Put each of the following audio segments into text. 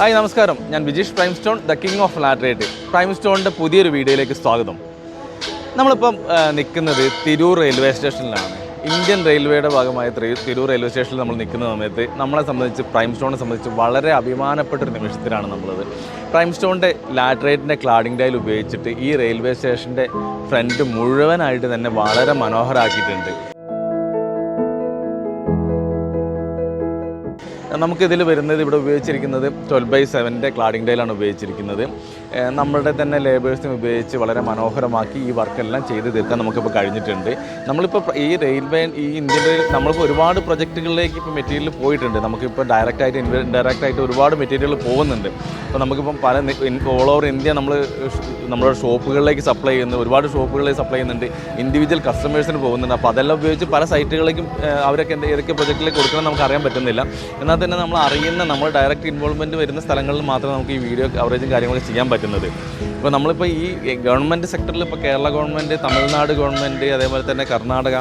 Hi നമസ്കാരം. ഞാൻ Vijeesh prime stone the king of laterite. Prime സ്റ്റോണിന്റെ പുതിയൊരു വീഡിയോയിലേക്ക് സ്വാഗതം. നമ്മളിപ്പം നിൽക്കുന്നത് തിരൂർ റെയിൽവേ സ്റ്റേഷനിലാണ്. ഇന്ത്യൻ റെയിൽവേയുടെ ഭാഗമായ ത്രി- തിരൂർ റെയിൽവേ സ്റ്റേഷനിൽ നമ്മൾ നിൽക്കുന്ന സമയത്ത് നമ്മളെ സംബന്ധിച്ച് പ്രൈം സ്റ്റോണിനെ സംബന്ധിച്ച് വളരെ അഭിമാനപ്പെട്ട ഒരു നിമിഷത്തിലാണ് നമ്മളത്. പ്രൈം സ്റ്റോണിന്റെ ലാറ്ററേറ്റിന്റെ ക്ലാഡിംഗ് ഡയൽ ഉപയോഗിച്ചിട്ട് ഈ റെയിൽവേ സ്റ്റേഷന്റെ ഫ്രണ്ട് മുഴുവനായിട്ട് തന്നെ വളരെ മനോഹരമാക്കിയിട്ടുണ്ട് നമുക്കിതിൽ വരുന്നത് ഇവിടെ ഉപയോഗിച്ചിരിക്കുന്നത് ട്വൽവ് ബൈ സെവന്റെ ക്ലാഡിംഗ് ടൈലാണ് ഉപയോഗിച്ചിരിക്കുന്നത്. നമ്മളുടെ തന്നെ ലേബേഴ്സിനെ ഉപയോഗിച്ച് വളരെ മനോഹരമാക്കി ഈ വർക്കെല്ലാം ചെയ്ത് തീർക്കാൻ നമുക്കിപ്പോൾ കഴിഞ്ഞിട്ടുണ്ട്. നമ്മളിപ്പോൾ ഈ റെയിൽവേ ഈ ഇന്ത്യൻ റെയിൽ നമ്മളിപ്പോൾ ഒരുപാട് പ്രൊജക്റ്റുകളിലേക്ക് ഇപ്പോൾ മെറ്റീരിയൽ പോയിട്ടുണ്ട്. നമുക്കിപ്പോൾ ഡയറക്റ്റായിട്ട് ആയിട്ട് ഇൻഡയറക്റ്റ് ആയിട്ട് ഒരുപാട് മെറ്റീരിയൽ പോകുന്നുണ്ട്. അപ്പോൾ നമുക്കിപ്പം പല ഓൾ ഓവർ ഇന്ത്യ നമ്മൾ നമ്മുടെ ഷോപ്പുകളിലേക്ക് സപ്ലൈ ചെയ്യുന്നു. ഒരുപാട് ഷോപ്പുകളിലേക്ക് സപ്ലൈ ചെയ്യുന്നുണ്ട്. ഇൻഡിവിജ്വൽ കസ്റ്റമേഴ്സിന് പോകുന്നുണ്ട്. അപ്പോൾ അതെല്ലാം ഉപയോഗിച്ച് പല സൈറ്റുകളിലേക്കും അവരൊക്കെ എന്ത് ഏതൊക്കെ പ്രൊജക്റ്റിലേക്ക് കൊടുക്കണം നമുക്ക് അറിയാൻ പറ്റുന്നില്ല. എന്നാൽ തന്നെ നമ്മൾ അറിയുന്ന നമ്മൾ ഡയറക്റ്റ് ഇൻവോൾവ്മെന്റ് വരുന്ന സ്ഥലങ്ങളിൽ മാത്രമേ നമുക്ക് ഈ വീഡിയോ കവറേജും കാര്യങ്ങളൊക്കെ ചെയ്യാൻ പറ്റുന്നത് ഇപ്പോൾ നമ്മളിപ്പോൾ ഈ ഗവൺമെന്റ് സെക്ടറിൽ ഇപ്പോൾ കേരള ഗവൺമെന്റ് തമിഴ്നാട് ഗവൺമെന്റ് അതേപോലെ തന്നെ കർണാടക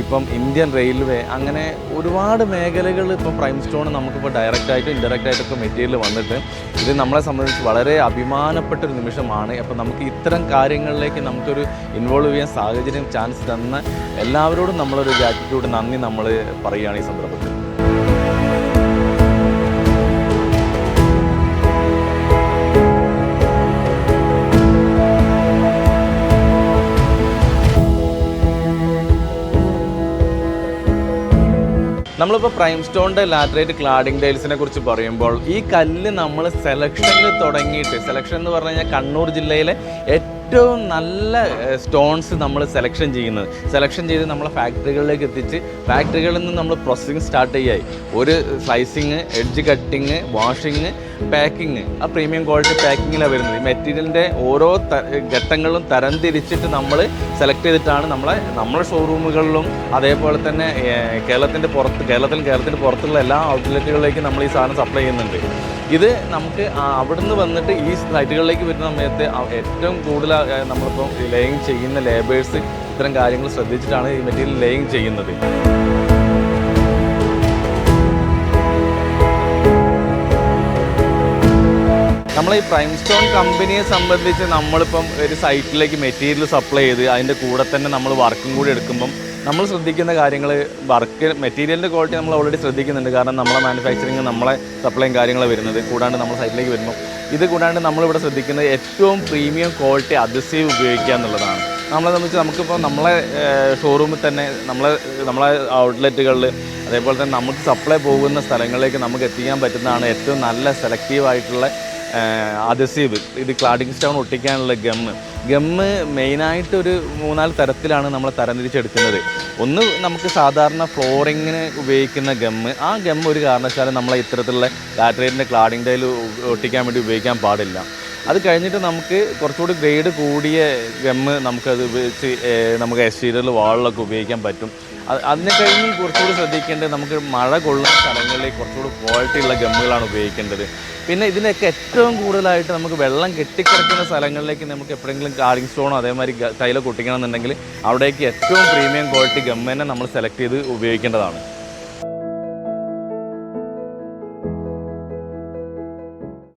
ഇപ്പം ഇന്ത്യൻ റെയിൽവേ അങ്ങനെ ഒരുപാട് മേഖലകൾ ഇപ്പോൾ പ്രൈം സ്റ്റോൺ നമുക്കിപ്പോൾ ഡയറക്റ്റായിട്ടും ഇൻഡയറക്റ്റായിട്ടൊക്കെ മെറ്റീരിയൽ വന്നിട്ട് ഇത് നമ്മളെ സംബന്ധിച്ച് വളരെ അഭിമാനപ്പെട്ട ഒരു നിമിഷമാണ്. അപ്പോൾ നമുക്ക് ഇത്തരം കാര്യങ്ങളിലേക്ക് നമുക്കൊരു ഇൻവോൾവ് ചെയ്യാൻ സാഹചര്യം ചാൻസ് തന്ന എല്ലാവരോടും നമ്മളൊരു ഗ്രാറ്റിറ്റ്യൂഡ് നന്ദി നമ്മൾ പറയുകയാണ് ഈ സന്ദർഭത്തിൽ. നമ്മളിപ്പോൾ പ്രൈം സ്റ്റോണിന്റെ ലാറ്ററേറ്റ് ക്ലാഡിംഗ് ടൈൽസിനെ കുറിച്ച് പറയുമ്പോൾ ഈ കല്ല് നമ്മൾ സെലക്ഷനിൽ തുടങ്ങിയിട്ട് സെലക്ഷൻ എന്ന് പറഞ്ഞു കഴിഞ്ഞാൽ കണ്ണൂർ ജില്ലയിലെ ഏറ്റവും നല്ല സ്റ്റോൺസ് നമ്മൾ സെലക്ഷൻ ചെയ്യുന്നത്. സെലക്ഷൻ ചെയ്ത് നമ്മൾ ഫാക്ടറികളിലേക്ക് എത്തിച്ച് ഫാക്ടറികളിൽ നിന്ന് നമ്മൾ പ്രോസസ്സിങ് സ്റ്റാർട്ട് ചെയ്യായി. ഒരു slicing edge cutting washing packing ആ പ്രീമിയം ക്വാളിറ്റി പാക്കിങ്ങിലാണ് വരുന്നത്. ഈ മെറ്റീരിയലിന്റെ ഓരോ ഘട്ടങ്ങളും തരംതിരിച്ചിട്ട് നമ്മൾ സെലക്ട് ചെയ്തിട്ടാണ് നമ്മളെ നമ്മുടെ ഷോറൂമുകളിലും അതേപോലെ തന്നെ കേരളത്തിന്റെ പുറത്ത് കേരളത്തിൽ കേരളത്തിന്റെ പുറത്തുള്ള എല്ലാ ഔട്ട്ലെറ്റുകളിലേക്കും നമ്മൾ ഈ സാധനം സപ്ലൈ ചെയ്യുന്നുണ്ട്. ഇത് നമുക്ക് അവിടുന്ന് വന്നിട്ട് ഈ സൈറ്റുകളിലേക്ക് വരുന്ന സമയത്ത് ഏറ്റവും കൂടുതൽ നമ്മളിപ്പോൾ നമ്മളിപ്പം ലേയിങ് ചെയ്യുന്ന ലേബേഴ്സ് ഇത്തരം കാര്യങ്ങൾ ശ്രദ്ധിച്ചിട്ടാണ് ഈ മെറ്റീരിയൽ ലേയിങ് ചെയ്യുന്നത്. നമ്മൾ ഈ പ്രൈം സ്റ്റോൺ കമ്പനിയെ സംബന്ധിച്ച് നമ്മളിപ്പം ഒരു സൈറ്റിലേക്ക് മെറ്റീരിയൽ സപ്ലൈ ചെയ്ത് അതിന്റെ കൂടെ തന്നെ നമ്മൾ വർക്കും കൂടി എടുക്കുമ്പം നമ്മൾ ശ്രദ്ധിക്കുന്ന കാര്യങ്ങൾ വർക്ക് മെറ്റീരിയലിന്റെ ക്വാളിറ്റി നമ്മൾ ഓൾറെഡി ശ്രദ്ധിക്കുന്നുണ്ട്. കാരണം നമ്മളെ മാനുഫാക്ചറിങ് നമ്മളെ സപ്ലൈയും കാര്യങ്ങൾ വരുന്നത് കൂടാണ്ട് നമ്മൾ സൈറ്റിലേക്ക് വരുമ്പോൾ ഇത് കൂടാണ്ട് നമ്മളിവിടെ ശ്രദ്ധിക്കുന്നത് ഏറ്റവും പ്രീമിയം ക്വാളിറ്റി അതിസീവ് ഉപയോഗിക്കുക എന്നുള്ളതാണ്. നമ്മളെ സംബന്ധിച്ച് നമുക്കിപ്പോൾ നമ്മളെ ഷോറൂമിൽ തന്നെ നമ്മളെ നമ്മളെ ഔട്ട്ലെറ്റുകളിൽ അതേപോലെ തന്നെ നമുക്ക് സപ്ലൈ പോകുന്ന സ്ഥലങ്ങളിലേക്ക് നമുക്ക് എത്തിക്കാൻ പറ്റുന്നതാണ് ഏറ്റവും നല്ല സെലക്റ്റീവ് ആയിട്ടുള്ള അദസീവ് ഇത് ക്ലാഡിംഗ് സ്റ്റോൺ ഒട്ടിക്കാനുള്ള ഗമ്മ് ഗമ്മ് മെയിനായിട്ട് ഒരു മൂന്നാൽ തരത്തിലാണ് നമ്മൾ തരംതിരിച്ചെടുക്കുന്നത്. ഒന്ന് നമുക്ക് സാധാരണ ഫ്ലോറിങ്ങിന് ഉപയോഗിക്കുന്ന ഗമ്മ് ആ ഗമ്മ് ഒരു കാരണവശാലും നമ്മളെ ഇത്തരത്തിലുള്ള ലാറ്ററേറ്റിന്റെ ക്ലാഡിംഗ് ടൈൽ ഒട്ടിക്കാൻ വേണ്ടി ഉപയോഗിക്കാൻ പാടില്ല. അത് കഴിഞ്ഞിട്ട് നമുക്ക് കുറച്ചുകൂടി ഗ്രേഡ് കൂടിയ ഗമ്മ് നമുക്കത് ഉപയോഗിച്ച് നമുക്ക് എക്സ്റ്റീരിയറിൽ വാളിലൊക്കെ ഉപയോഗിക്കാൻ പറ്റും. അത് അതിനെ കഴിഞ്ഞ് കുറച്ചുകൂടി ശ്രദ്ധിക്കേണ്ടത് നമുക്ക് മഴ കൊള്ളുന്ന സ്ഥലങ്ങളിൽ കുറച്ചുകൂടി ക്വാളിറ്റി ഉള്ള ഗമ്മുകളാണ് ഉപയോഗിക്കേണ്ടത്. പിന്നെ ഇതിനൊക്കെ ഏറ്റവും കൂടുതലായിട്ട് നമുക്ക് വെള്ളം കെട്ടിക്കിടക്കുന്ന സ്ഥലങ്ങളിലേക്ക് നമുക്ക് എപ്പോഴെങ്കിലും കാളിംഗ് സ്റ്റോണോ അതേമാതിരി ടൈലൊക്കെ കൊട്ടിക്കണമെന്നുണ്ടെങ്കിൽ അവിടേക്ക് ഏറ്റവും പ്രീമിയം ക്വാളിറ്റി ഗമ്മ തന്നെ നമ്മൾ സെലക്ട് ചെയ്ത് ഉപയോഗിക്കേണ്ടതാണ്.